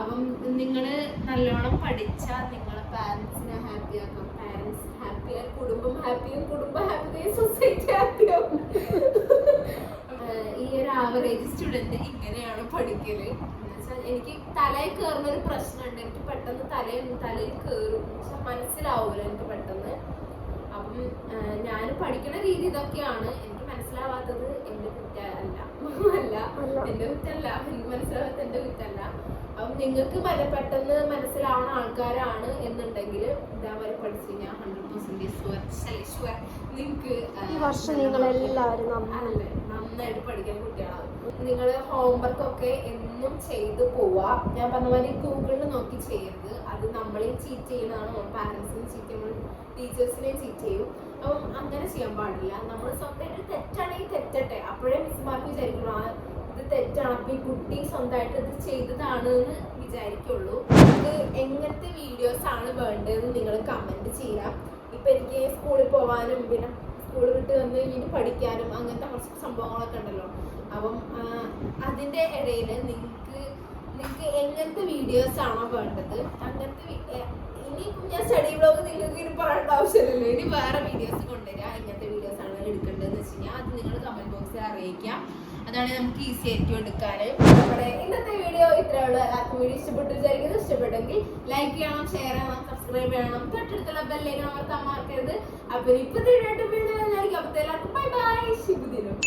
അപ്പം നിങ്ങൾ നല്ലോണം പഠിച്ചാൽ നിങ്ങളെ പാരൻസിനെ ഹാപ്പി ആക്കാം. പാരൻസ് ഹാപ്പി ആയി കുടുംബം ഹാപ്പിയും കുടുംബം ഹാപ്പി സൊസൈറ്റി ഹാപ്പിയാവും ഈ ഒരു ആവറേജ് സ്റ്റുഡന്റ് ഇങ്ങനെയാണ് എന്നുവെച്ചാൽ എനിക്ക് തലയിൽ കയറുന്ന ഒരു പ്രശ്നമുണ്ട്. എനിക്ക് പെട്ടെന്ന് തലയിൽ തലയിൽ കയറും പക്ഷെ മനസ്സിലാവൂല എനിക്ക് പെട്ടെന്ന്. അപ്പം ഞാൻ പഠിക്കുന്ന രീതി ഇതൊക്കെയാണ്. എനിക്ക് മനസ്സിലാവാത്തത് എന്റെ കുറ്റമല്ല അല്ല. എന്റെ കുറ്റല്ല. എനിക്ക് മനസ്സിലാവാത്ത എന്റെ കുറ്റല്ല. അപ്പം നിങ്ങൾക്ക് പെട്ടെന്ന് മനസ്സിലാവുന്ന ആൾക്കാരാണ് എന്നുണ്ടെങ്കിൽ ഇതേപോലെ പഠിച്ച് ഞാൻ ഹൺഡ്രഡ് പെർസെന്റേജ് നിങ്ങൾക്ക് ഈ വർഷം നിങ്ങൾ എല്ലാവരും നന്നായിട്ട് പഠിക്കാൻ കുട്ടികളാണ് നിങ്ങൾ ഹോംവർക്ക് ഒക്കെ എന്നും ചെയ്ത് പോവാ. ഞാൻ പറഞ്ഞ മാതിരി ഗൂഗിളിൽ നോക്കി ചെയ്യരുത്. അത് നമ്മളെയും ചീറ്റ് ചെയ്യുന്നതാണ്. പാരൻസിനെയും ചീറ്റ് ചെയ്യുമ്പോൾ ടീച്ചേഴ്സിനെയും ചീറ്റ് ചെയ്യും. അപ്പം അങ്ങനെ ചെയ്യാൻ പാടില്ല. നമ്മൾ സ്വന്തമായിട്ട് തെറ്റാണെങ്കിൽ തെറ്റട്ടെ. അപ്പോഴേ മിസ്മാർക്ക് വിചാരിക്കുള്ളൂ. ആ ഇത് തെറ്റാണ്. അപ്പം ഈ കുട്ടി സ്വന്തമായിട്ട് ഇത് ചെയ്തതാണ് എന്ന് വിചാരിക്കുള്ളൂ. ഇത് എങ്ങനത്തെ വീഡിയോസ് ആണ് വേണ്ടതെന്ന് നിങ്ങൾ കമന്റ് ചെയ്യാം ഇപ്പം എനിക്ക് സ്കൂളിൽ പോകാനും പിന്നെ സ്കൂൾ വിട്ട് വന്ന് ഇനി പഠിക്കാനും അങ്ങനത്തെ കുറച്ച് സംഭവങ്ങളൊക്കെ ഉണ്ടല്ലോ. അപ്പം അതിന്റെ ഇടയിൽ നിങ്ങൾക്ക് നിങ്ങൾക്ക് എങ്ങനത്തെ വീഡിയോസ് ആണോ വേണ്ടത്? അങ്ങനത്തെ ഇനിയിപ്പം ഞാൻ സ്റ്റഡി ബ്ലോഗ് നിങ്ങൾക്ക് ഇനി പറയേണ്ട ആവശ്യമില്ലല്ലോ. ഇനി വേറെ വീഡിയോസ് കൊണ്ടുവരിക ഇങ്ങനത്തെ വീഡിയോസ് ആണ് എടുക്കേണ്ടതെന്ന് വെച്ച് കഴിഞ്ഞാൽ അത് നിങ്ങൾ കമന്റ് ബോക്സിൽ അറിയിക്കാം. അതാണ് നമുക്ക് ഈസി ആയിട്ട് എടുക്കാൻ നമ്മുടെ ഇന്നത്തെ വീഡിയോ ഇത്രയേ ഉള്ളൂ. എല്ലാവർക്കും വീഡിയോ ഇഷ്ടപ്പെട്ടു വിചാരിക്കുന്നത് ഇഷ്ടപ്പെട്ടെങ്കിൽ ലൈക്ക് ചെയ്യണം ഷെയർ ചെയ്യണം സബ്സ്ക്രൈബ് ചെയ്യണം. തൊട്ടടുത്തുള്ള ബെല്ലേക്ക് അമർത്താൻ മറക്കരുത്. അപ്പൊ ഇപ്പത്തെ വീഡിയോ ആയിട്ട് വീണ്ടും വരുന്നതായിരിക്കും അപ്പോൾ എല്ലാവർക്കും ബൈ ബൈ ശുഭദിനം.